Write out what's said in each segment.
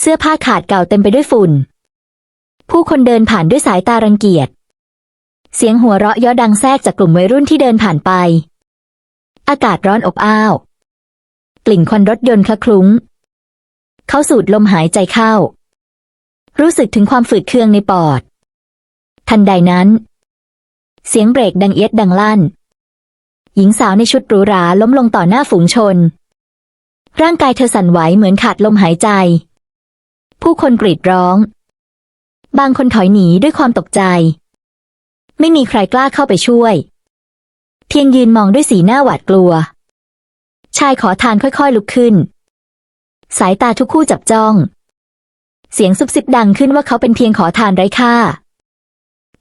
เสื้อผ้าขาดเก่าเต็มไปด้วยฝุ่น ผู้คนเดินผ่านด้วยสายตารังเกียจ เสียงหัวเราะย้อดังแทรกจากกลุ่มวัยรุ่นที่เดินผ่านไป อากาศร้อนอบอ้าว กลิ่นควันรถยนต์คละคลุ้ง เขาสูดลมหายใจเข้า รู้สึกถึงความฝืดเคืองในปอด ทันใดนั้น เสียงเบรกดังเอียดดังลั่น หญิงสาวในชุดหรูหราล้มลงต่อหน้าฝูงชน ร่างกายเธอสั่นไหวเหมือนขาดลมหายใจ ผู้คนกรีดร้อง บางคนถอยหนีด้วยความตกใจ ไม่มีใครกล้าเข้าไปช่วย เพียงยืนมองด้วยสีหน้าหวาดกลัว ชายขอทานค่อยๆลุกขึ้น สายตาทุกคู่จับจ้อง เสียงซุบซิบดังขึ้นว่าเขาเป็นเพียงขอทานไร้ค่า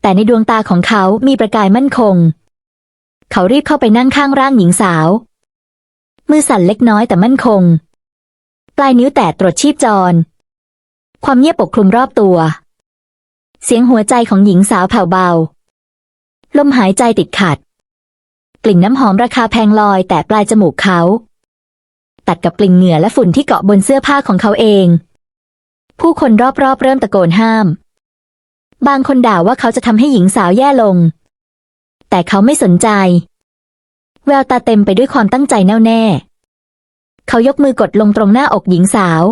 แต่ในดวงตาของเขามีประกายมั่นคง เขารีบเข้าไปนั่งข้างร่างหญิงสาว มือสั่นเล็กน้อยแต่มั่นคง ปลายนิ้วแตะตรวจชีพจร ความเงียบปกคลุมรอบตัว เสียงหัวใจของหญิงสาวแผ่วเบา ลมหายใจติดขัด กลิ่นน้ำหอมราคาแพงลอยแต่ปลายจมูกเขา ตัดกับกลิ่นเหงื่อและฝุ่นที่เกาะบนเสื้อผ้าของเขาเอง ผู้คนรอบๆเริ่มตะโกนห้าม บางคนด่าว่าเขาจะทำให้หญิงสาวแย่ลง แต่เขาไม่สนใจ แววตาเต็มไปด้วยความตั้งใจแน่วแน่ เขายกมือกดลงตรงหน้าอกหญิงสาว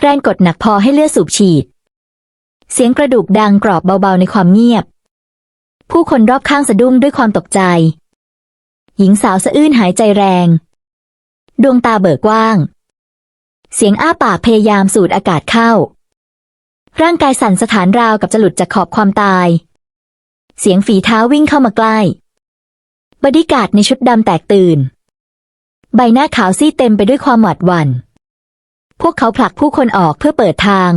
แรงกดหนักพอให้เลือดสูบฉีด เสียงกระดูกดังกรอบเบาๆในความเงียบ ผู้คนรอบข้างสะดุ้งด้วยความตกใจ หญิงสาวสะอื้นหายใจแรง ดวงตาเบิกกว้าง เสียงอ้าปากพยายามสูดอากาศเข้า ร่างกายสั่นสถานราวกับจะหลุดจากขอบความตาย เสียงฝีเท้าวิ่งเข้ามาใกล้ บดีการ์ดในชุดดำแตกตื่น ใบหน้าขาวซีดเต็มไปด้วยความหวาดหวัน่น พวกเขาผลักผู้คนออกเพื่อเปิดทาง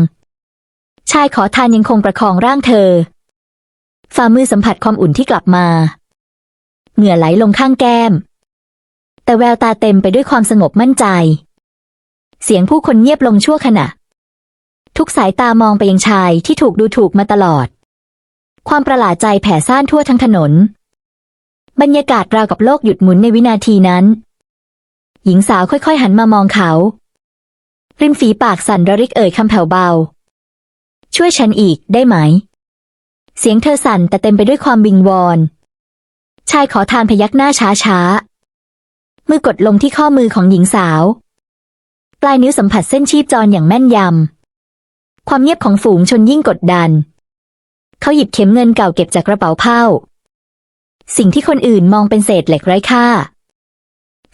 ชายขอทานยังคงประคองร่างเธอ ฝ่ามือสัมผัสความอุ่นที่กลับมา เหงื่อไหลลงข้างแก้ม แต่แววตาเต็มไปด้วยความสงบมั่นใจ เสียงผู้คนเงียบลงชั่วขณะ ทุกสายตามองไปยังชายที่ถูกดูถูกมาตลอด ความประหลาดใจแผ่ซ่านทั่วทั้งถนน บรรยากาศราวกับโลกหยุดหมุนในวินาทีนั้น หญิงสาวค่อยๆ หันมามองเขา ริมฝีปากสั่นระริกเอ่ยคำแผ่วเบา ช่วยฉันอีกได้ไหม เสียงเธอสั่นแต่เต็มไปด้วยความวิงวอน ชายขอทานพยักหน้าช้าๆมือกดลงที่ข้อมือของหญิงสาว ปลายนิ้วสัมผัสเส้นชีพจรอย่างแม่นยำ ความเงียบของฝูงชนยิ่งกดดัน เขาหยิบเข็มเงินเก่าเก็บจากกระเป๋าเผ้า สิ่งที่คนอื่นมองเป็นเศษเหล็กไร้ค่า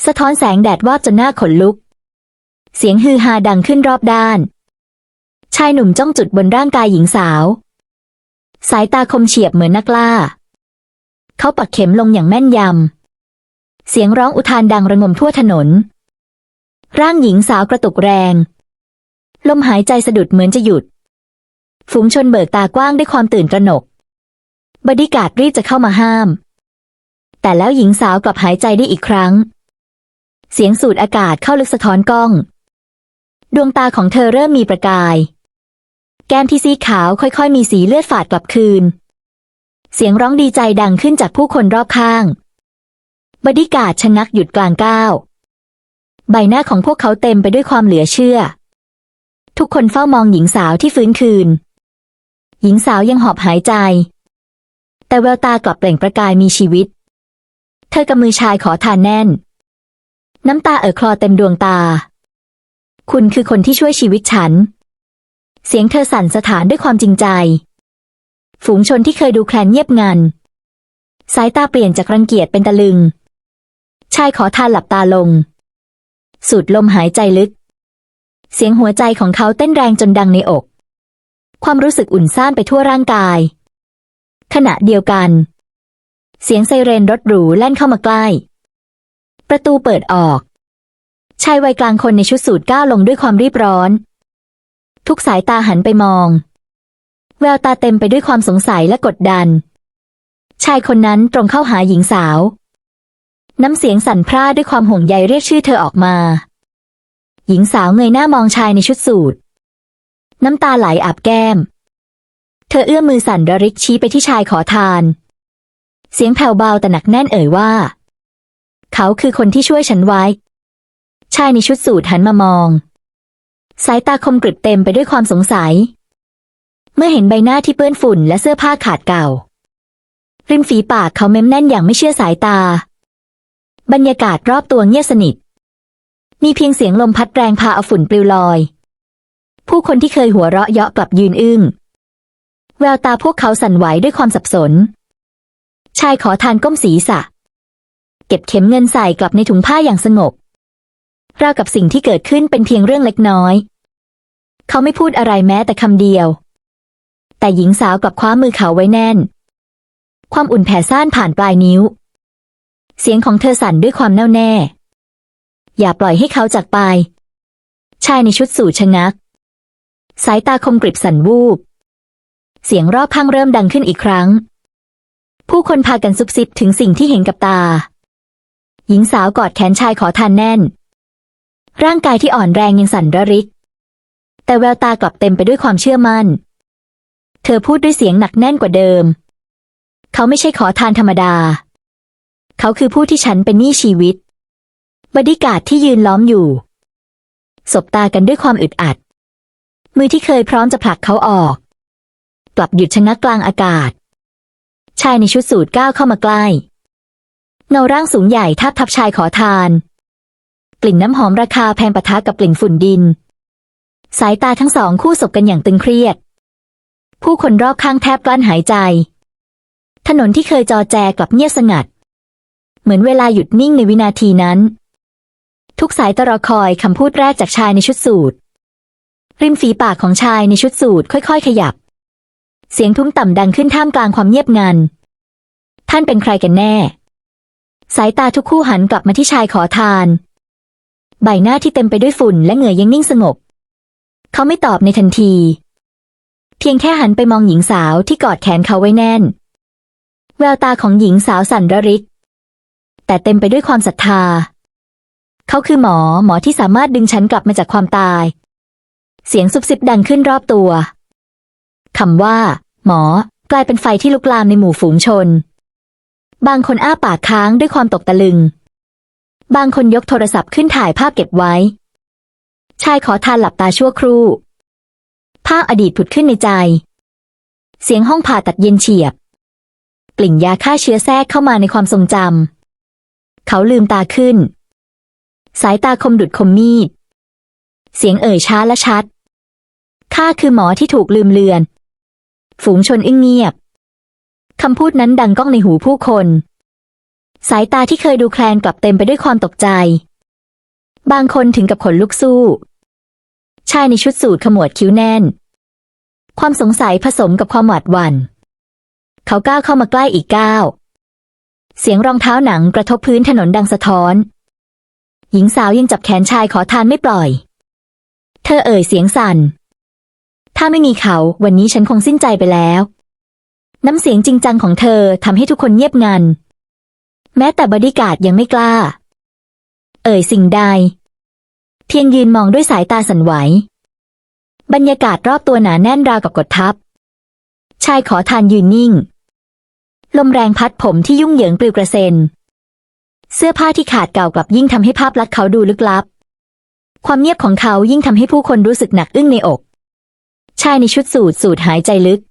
สะท้อนแสงแดดวาบจนหน้าขนลุก เสียงฮือฮาดังขึ้นรอบด้าน ชายหนุ่มจ้องจุดบนร่างกายหญิงสาว สายตาคมเฉียบเหมือนนักล่า เขาปักเข็มลงอย่างแม่นยำ เสียงร้องอุทานดังระงมทั่วถนน ร่างหญิงสาวกระตุกแรง ลมหายใจสะดุดเหมือนจะหยุด ฝูงชนเบิกตากว้างด้วยความตื่นตระหนก บดีการ์ดรีบจะเข้ามาห้าม แต่แล้วหญิงสาวกลับหายใจได้อีกครั้งเสียงสูดอากาศเข้าลึกสะท้อนกล้อง ดวงตาของเธอเริ่มมีประกาย แก้มที่สีขาวค่อยๆ มีสีเลือดฝาดกลับคืน เสียงร้องดีใจดังขึ้นจากผู้คนรอบข้าง บดีกาดชะงักหยุดกลางก้าว ใบหน้าของพวกเขาเต็มไปด้วยความเหลือเชื่อ ทุกคนเฝ้ามองหญิงสาวที่ฟื้นคืน หญิงสาวยังหอบหายใจ แต่แววตากลับเปล่งประกายมีชีวิต เธอกำมือชายขอทานแน่น น้ำตาเอ่อคลอเต็มดวงตา คุณคือคนที่ช่วยชีวิตฉัน เสียงเธอสั่นสถานด้วยความจริงใจ ฝูงชนที่เคยดูแคลนเงียบงัน สายตาเปลี่ยนจากรังเกียจเป็นตะลึง ชายขอทานหลับตาลง สูดลมหายใจลึก เสียงหัวใจของเขาเต้นแรงจนดังในอก ความรู้สึกอุ่นซ่านไปทั่วร่างกาย ขณะเดียวกัน เสียงไซเรนรถหรูแล่นเข้ามาใกล้ ประตูเปิดออก ชายวัยกลางคนในชุดสูทก้าวลงด้วยความรีบร้อน ทุกสายตาหันไปมอง แววตาเต็มไปด้วยความสงสัยและกดดัน ชายคนนั้นตรงเข้าหาหญิงสาว น้ำเสียงสั่นพร่าด้วยความห่วงใยเรียกชื่อเธอออกมา หญิงสาวเงยหน้ามองชายในชุดสูทน้ำตาไหลอาบแก้ม เธอเอื้อมมือสั่นระริกชี้ไปที่ชายขอทาน เสียงแผ่วเบาแต่หนักแน่นเอ่ยว่า เขาคือคนที่ช่วยฉันไว้ ชายในชุดสูทหันมามอง สายตาคมกริบเต็มไปด้วยความสงสัย เมื่อเห็นใบหน้าที่เปื้อนฝุ่นและเสื้อผ้าขาดเก่า ริมฝีปากเขาเม้มแน่นอย่างไม่เชื่อสายตา บรรยากาศรอบตัวเงียบสนิท มีเพียงเสียงลมพัดแรงพาเอาฝุ่นปลิวลอย ผู้คนที่เคยหัวเราะเยาะกลับยืนอึ้ง แววตาพวกเขาสั่นไหวด้วยความสับสน ชายขอทานก้มศีรษะ เก็บเข็มเงินใส่กลับในถุงผ้าอย่างสงบ ราวกับสิ่งที่เกิดขึ้นเป็นเพียงเรื่องเล็กน้อย เขาไม่พูดอะไรแม้แต่คำเดียว แต่หญิงสาวกลับคว้ามือเขาไว้แน่น ความอุ่นแผ่ซ่านผ่านปลายนิ้ว เสียงของเธอสั่นด้วยความแน่วแน่ อย่าปล่อยให้เขาจากไป ชายในชุดสูทชะงัก สายตาคมกริบสั่นวูบ เสียงรอบข้างเริ่มดังขึ้นอีกครั้ง ผู้คนพากันซุบซิบถึงสิ่งที่เห็นกับตา หญิงสาวกอดแขนชายขอทานแน่น ร่างกายที่อ่อนแรงยังสั่นระริก แต่แววตากลับเต็มไปด้วยความเชื่อมั่น เธอพูดด้วยเสียงหนักแน่นกว่าเดิม เขาไม่ใช่ขอทานธรรมดา เขาคือผู้ที่ฉันเป็นหนี้ชีวิต บดีการดที่ยืนล้อมอยู่ สบตากันด้วยความอึดอัด มือที่เคยพร้อมจะผลักเขาออก กลับหยุดชะงักกลางอากาศ ชายในชุดสูทก้าวเข้ามาใกล้เงาร่างสูงใหญ่ทับทับชายขอทาน กลิ่นน้ำหอมราคาแพงปะทะกับกลิ่นฝุ่นดิน สายตาทั้งสองคู่สบกันอย่างตึงเครียด ผู้คนรอบข้างแทบกลั้นหายใจ ถนนที่เคยจอแจกลับเงียบสงัด เหมือนเวลาหยุดนิ่งในวินาทีนั้น ทุกสายตรอคอยคำพูดแรกจากชายในชุดสูทริมฝีปากของชายในชุดสูทค่อยๆ ขยับ เสียงทุ้มต่ำดังขึ้นท่ามกลางความเงียบงัน ท่านเป็นใครกันแน่ สายตาทุกคู่หันกลับมาที่ชายขอทาน ใบหน้าที่เต็มไปด้วยฝุ่นและเหงื่อยังนิ่งสงบ เขาไม่ตอบในทันที เพียงแค่หันไปมองหญิงสาวที่กอดแขนเขาไว้แน่น แววตาของหญิงสาวสั่นระริก แต่เต็มไปด้วยความศรัทธา เขาคือหมอหมอที่สามารถดึงฉันกลับมาจากความตาย เสียงซุบซิบดังขึ้นรอบตัวคำว่า หมอกลายเป็นไฟที่ลุกลามในหมู่ฝูงชน บางคนอ้าปากค้างด้วยความตกตะลึง บางคนยกโทรศัพท์ขึ้นถ่ายภาพเก็บไว้ ชายขอทานหลับตาชั่วครู่ ภาพอดีตผุดขึ้นในใจ เสียงห้องผ่าตัดเย็นเฉียบ กลิ่นยาฆ่าเชื้อแทรกเข้ามาในความทรงจำ เขาลืมตาขึ้น สายตาคมดุดคมมีด เสียงเอ่ยช้าและชัด ข้าคือหมอที่ถูกลืมเลือน ฝูงชนอึ้งเงียบ คำพูดนั้นดังก้องในหูผู้คน สายตาที่เคยดูแคลนกลับเต็มไปด้วยความตกใจ บางคนถึงกับขนลุกสู้ ชายในชุดสูทขมวดคิ้วแน่น ความสงสัยผสมกับความหวาดหวัน่น เขาก้าวเข้ามาใกล้อีกก้าว เสียงรองเท้าหนังกระทบพื้นถนนดังสะท้อน หญิงสาวยังจับแขนชายขอทานไม่ปล่อย เธอเอ่ยเสียงสั่น ถ้าไม่มีเขาวันนี้ฉันคงสิ้นใจไปแล้ว น้ำเสียงจริงจังของเธอทำให้ทุกคนเงียบงัน แม้แต่บอดี้การ์ดยังไม่กล้า เอ่ยสิ่งใด เพียงยืนมองด้วยสายตาสั่นไหว บรรยากาศรอบตัวหนาแน่นราวกับกดทับ ชายขอทานยืนนิ่ง ลมแรงพัดผมที่ยุ่งเหยิงปลิวกระเซ็น เสื้อผ้าที่ขาดเก่ากลับยิ่งทำให้ภาพลักษณ์เขาดูลึกลับ ความเงียบของเขายิ่งทำให้ผู้คนรู้สึกหนักอึ้งในอก ชายในชุดสูทสูดหายใจลึก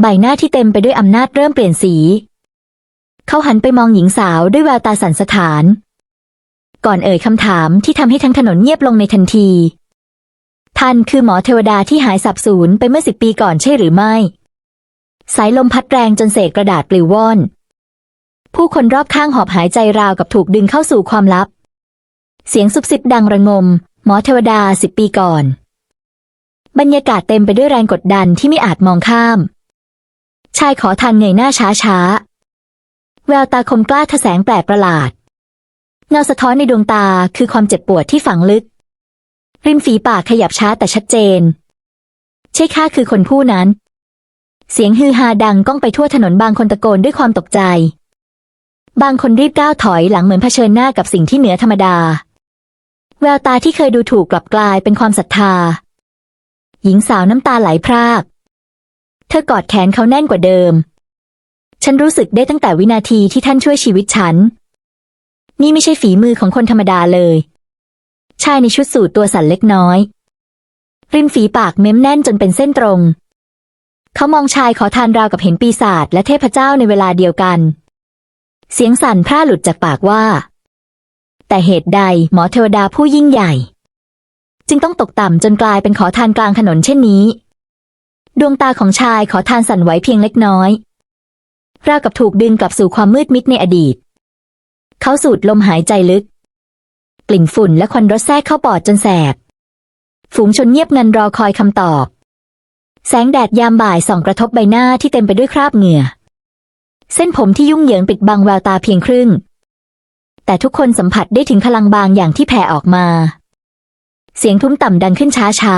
ใบหน้าที่เต็มไปด้วยอำนาจเริ่มเปลี่ยนสี เขาหันไปมองหญิงสาวด้วยแววตาสันสะท้าน ก่อนเอ่ยคำถามที่ทำให้ทั้งถนนเงียบลงในทันที ท่านคือหมอเทวดาที่หายสับสูญไปเมื่อสิบปีก่อนใช่หรือไม่ สายลมพัดแรงจนเศษกระดาษปลิวว่อน ผู้คนรอบข้างหอบหายใจราวกับถูกดึงเข้าสู่ความลับ เสียงซุบซิบดังระงม หมอเทวดาสิบปีก่อน บรรยากาศเต็มไปด้วยแรงกดดันที่ไม่อาจมองข้ามชายขอทานเงยหน้าช้าช้า แววตาคมกล้าทะแสงแปลกประหลาด เงาสะท้อนในดวงตาคือความเจ็บปวดที่ฝังลึก ริมฝีปากขยับช้าแต่ชัดเจน ใช่ข้าคือคนผู้นั้น เสียงฮือฮาดังก้องไปทั่วถนนบางคนตะโกนด้วยความตกใจ บางคนรีบก้าวถอยหลังเหมือนเผชิญหน้ากับสิ่งที่เหนือธรรมดา แววตาที่เคยดูถูกกลับกลายเป็นความศรัทธา หญิงสาวน้ำตาไหลพราก เธอกอดแขนเขาแน่นกว่าเดิม ฉันรู้สึกได้ตั้งแต่วินาทีที่ท่านช่วยชีวิตฉัน นี่ไม่ใช่ฝีมือของคนธรรมดาเลย ชายในชุดสูทตัวสั่นเล็กน้อย ริมฝีปากเม้มแน่นจนเป็นเส้นตรง เขามองชายขอทานราวกับเห็นปีศาจและเทพเจ้าในเวลาเดียวกัน เสียงสั่นพร่าหลุดจากปากว่า แต่เหตุใดหมอเทวดาผู้ยิ่งใหญ่ จึงต้องตกต่ำจนกลายเป็นขอทานกลางถนนเช่นนี้ ดวงตาของชายขอทานสั่นไหวเพียงเล็กน้อย ราวกับถูกดึงกลับสู่ความมืดมิดในอดีต เขาสูดลมหายใจลึก กลิ่นฝุ่นและควันรถแทรกเข้าปอดจนแสบ ฝูงชนเงียบงันรอคอยคำตอบ แสงแดดยามบ่ายส่องกระทบใบหน้าที่เต็มไปด้วยคราบเหงื่อ เส้นผมที่ยุ่งเหยิงปิดบังแววตาเพียงครึ่ง แต่ทุกคนสัมผัสได้ถึงพลังบางอย่างที่แผ่ออกมา เสียงทุ้มต่ำดังขึ้นช้าช้า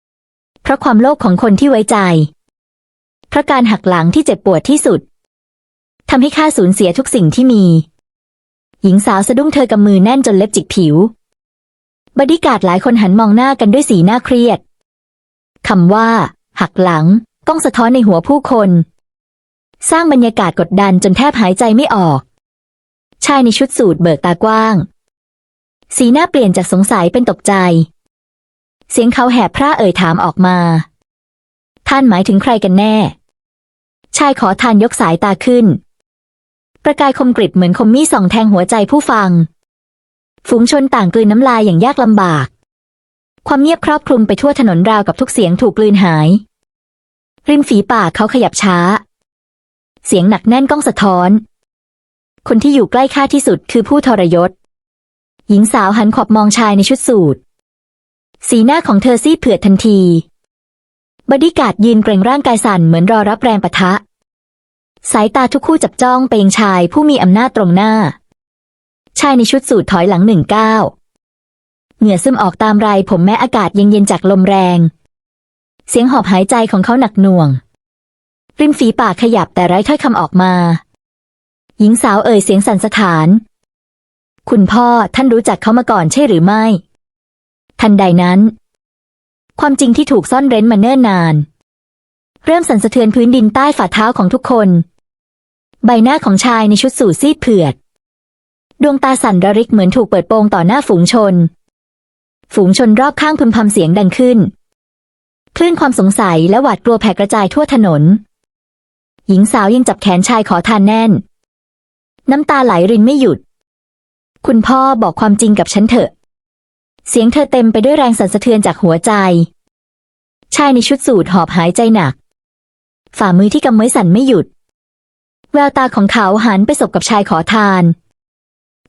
ๆเพราะความโลภของคนที่ไว้ใจ เพราะการหักหลังที่เจ็บปวดที่สุด ทำให้ข้าสูญเสียทุกสิ่งที่มี หญิงสาวสะดุ้งเธอกำมือแน่นจนเล็บจิกผิว บดีการ์ดหลายคนหันมองหน้ากันด้วยสีหน้าเครียดคำว่า หักหลัง ก้องสะท้อนในหัวผู้คน สร้างบรรยากาศกดดันจนแทบหายใจไม่ออก ชายในชุดสูทเบิกตากว้าง สีหน้าเปลี่ยนจากสงสัยเป็นตกใจ เสียงเขาแหบพร่าเอ่ยถามออกมา ท่านหมายถึงใครกันแน่ ชายขอทานยกสายตาขึ้น ประกายคมกริบเหมือนคมมีดส่องแทงหัวใจผู้ฟัง ฝูงชนต่างกลืนน้ำลายอย่างยากลำบาก ความเงียบครอบคลุมไปทั่วถนนราวกับทุกเสียงถูกกลืนหาย ริมฝีปากเขาขยับช้า เสียงหนักแน่นก้องสะท้อน คนที่อยู่ใกล้ข้าที่สุดคือผู้ทรยศ หญิงสาวหันขอบมองชายในชุดสูทสีหน้าของเธอซีดเผือดทันทีบดีการ์ดยืนเกรงร่างกายสั่นเหมือนรอรับแรงปะทะ สายตาทุกคู่จับจ้องไปยังชายผู้มีอำนาจตรงหน้า ชายในชุดสูทถอยหลังหนึ่งก้าวเหงื่อซึมออกตามไรผมแม้อากาศยังเย็นจากลมแรง เสียงหอบหายใจของเขาหนักหน่วง ริมฝีปากขยับแต่ไร้ถ้อยคำออกมา หญิงสาวเอ่ยเสียงสั่นสะท้าน คุณพ่อท่านรู้จักเขามาก่อนใช่หรือไม่ ทันใดนั้น ความจริงที่ถูกซ่อนเร้นมาเนิ่นนาน เริ่มสั่นสะเทือนพื้นดินใต้ฝ่าเท้าของทุกคน ใบหน้าของชายในชุดสูทซีดเผือด ดวงตาสั่นระริกเหมือนถูกเปิดโปงต่อหน้าฝูงชน ฝูงชนรอบข้างพึมพำเสียงดังขึ้น คลื่นความสงสัยและหวาดกลัวแผ่กระจายทั่วถนน หญิงสาวยังจับแขนชายขอทานแน่น น้ำตาไหลรินไม่หยุด คุณพ่อบอกความจริงกับฉันเถอะ เสียงเธอเต็มไปด้วยแรงสั่นสะเทือนจากหัวใจ ชายในชุดสูทหอบหายใจหนัก ฝ่ามือที่กำไว้สั่นไม่หยุด แววตาของเขาหันไปสบกับชายขอทาน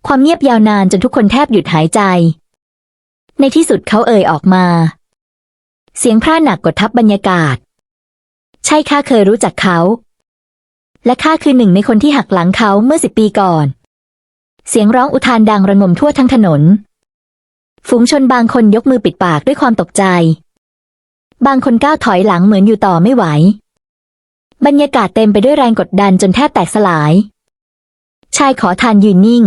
ความเงียบยาวนานจนทุกคนแทบหยุดหายใจ ในที่สุดเขาเอ่ยออกมา เสียงพร่าหนักกดทับบรรยากาศ ใช่ข้าเคยรู้จักเขา และข้าคือหนึ่งในคนที่หักหลังเขาเมื่อสิบปีก่อน เสียงร้องอุทานดังระงมทั่วทั้งถนน ฝูงชนบางคนยกมือปิดปากด้วยความตกใจ บางคนก้าวถอยหลังเหมือนอยู่ต่อไม่ไหว บรรยากาศเต็มไปด้วยแรงกดดันจนแทบแตกสลาย ชายขอทานยืนนิ่ง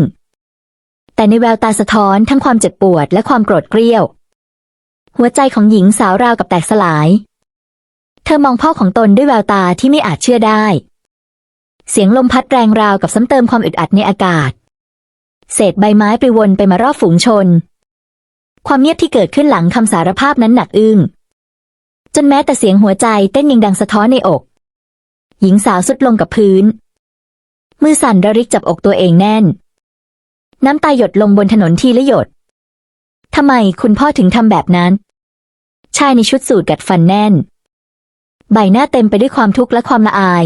แต่ในแววตาสะท้อนทั้งความเจ็บปวดและความโกรธเกรี้ยว หัวใจของหญิงสาวราวกับแตกสลาย เธอมองพ่อของตนด้วยแววตาที่ไม่อาจเชื่อได้ เสียงลมพัดแรงราวกับซ้ำเติมความอึดอัดในอากาศ เศษใบไม้ปลิวนไปมารอบฝูงชน ความเงียบที่เกิดขึ้นหลังคำสารภาพนั้นหนักอึ้งจนแม้แต่เสียงหัวใจเต้นยังดังสะท้อนในอก หญิงสาวสุดลงกับพื้น มือสั่นระริกจับอกตัวเองแน่น น้ำตาหยดลงบนถนนทีละหยดทำไมคุณพ่อถึงทำแบบนั้น ชายในชุดสูทกัดฟันแน่น ใบหน้าเต็มไปด้วยความทุกข์และความละอาย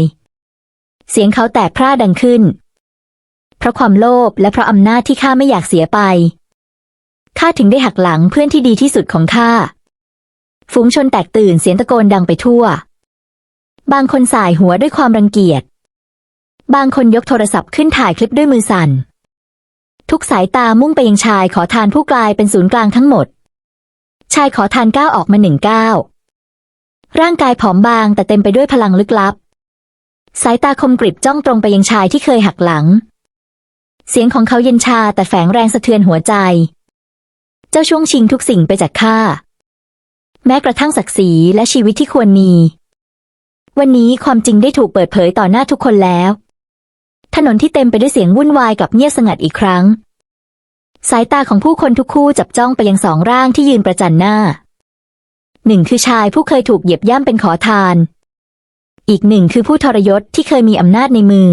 เสียงเขาแตกพร่าดังขึ้น เพราะความโลภและเพราะอำนาจที่ข้าไม่อยากเสียไปข้าถึงได้หักหลังเพื่อนที่ดีที่สุดของข้าฝูงชนแตกตื่นเสียงตะโกนดังไปทั่ว บางคนสายหัวด้วยความรังเกียจ บางคนยกโทรศัพท์ขึ้นถ่ายคลิปด้วยมือสั่น ทุกสายตามุ่งไปยังชายขอทานผู้กลายเป็นศูนย์กลางทั้งหมด ชายขอทานก้าวออกมาหนึ่งก้าวร่างกายผอมบางแต่เต็มไปด้วยพลังลึกลับ สายตาคมกริบจ้องตรงไปยังชายที่เคยหักหลัง เสียงของเขาเย็นชาแต่แฝงแรงสะเทือนหัวใจ เจ้าช่วงชิงทุกสิ่งไปจากข้าแม้กระทั่งศักดิ์ศรีและชีวิตที่ควรมี วันนี้ความจริงได้ถูกเปิดเผยต่อหน้าทุกคนแล้ว ถนนที่เต็มไปด้วยเสียงวุ่นวายกับเงียบสงัดอีกครั้ง สายตาของผู้คนทุกคู่จับจ้องไปยังสองร่างที่ยืนประจันหน้า หนึ่งคือชายผู้เคยถูกเหยียบย่ำเป็นขอทาน อีกหนึ่งคือผู้ทรยศที่เคยมีอำนาจในมือ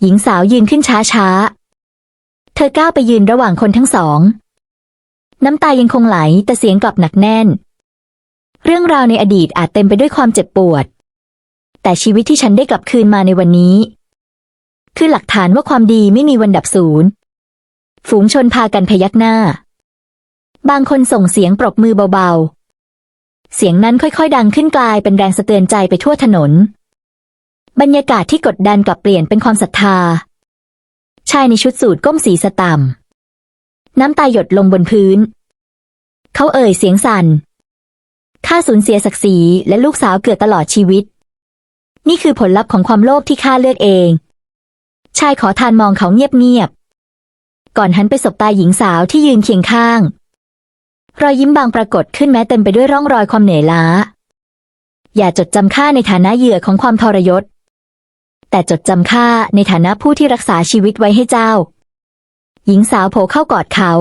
หญิงสาวยืนขึ้นช้าช้าเธอก้าวไปยืนระหว่างคนทั้งสอง น้ำตายังคงไหลแต่เสียงกลับหนักแน่น เรื่องราวในอดีตอาจเต็มไปด้วยความเจ็บปวด แต่ชีวิตที่ฉันได้กลับคืนมาในวันนี้ คือหลักฐานว่าความดีไม่มีวันดับสูญฝูงชนพากันพยักหน้า บางคนส่งเสียงปรบมือเบาๆ เสียงนั้นค่อยๆ ดังขึ้นกลายเป็นแรงสะเตือนใจไปทั่วถนน บรรยากาศที่กดดันกลับเปลี่ยนเป็นความศรัทธา ชายในชุดสูทก้มศีรษะต่ำน้ำตาหยดลงบนพื้น เขาเอ่ยเสียงสั่นข้าสูญเสียศักดิ์ศรีและลูกสาวเกือบตลอดชีวิต นี่คือผลลัพธ์ของความโลภที่ข้าเลือกเอง ชายขอทานมองเขาเงียบๆ ก่อนหันไปสบตาหญิงสาวที่ยืนเคียงข้าง รอยยิ้มบางปรากฏขึ้นแม้เต็มไปด้วยร่องรอยความเหนื่อยล้า อย่าจดจำข้าในฐานะเหยื่อของความทรยศ แต่จดจำข้าในฐานะผู้ที่รักษาชีวิตไว้ให้เจ้า หญิงสาวโผล่เข้ากอดเขา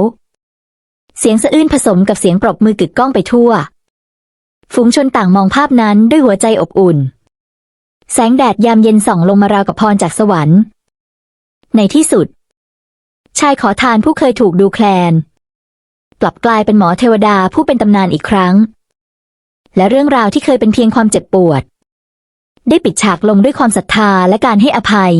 เสียงสะอื้นผสมกับเสียงปรบมือกึกก้องไปทั่ว ฝูงชนต่างมองภาพนั้นด้วยหัวใจอบอุ่น แสงแดดยามเย็นส่องลงมาราวกับพรจากสวรรค์ ในที่สุด ชายขอทานผู้เคยถูกดูแคลน กลับกลายเป็นหมอเทวดาผู้เป็นตำนานอีกครั้ง และเรื่องราวที่เคยเป็นเพียงความเจ็บปวด ได้ปิดฉากลงด้วยความศรัทธาและการให้อภัย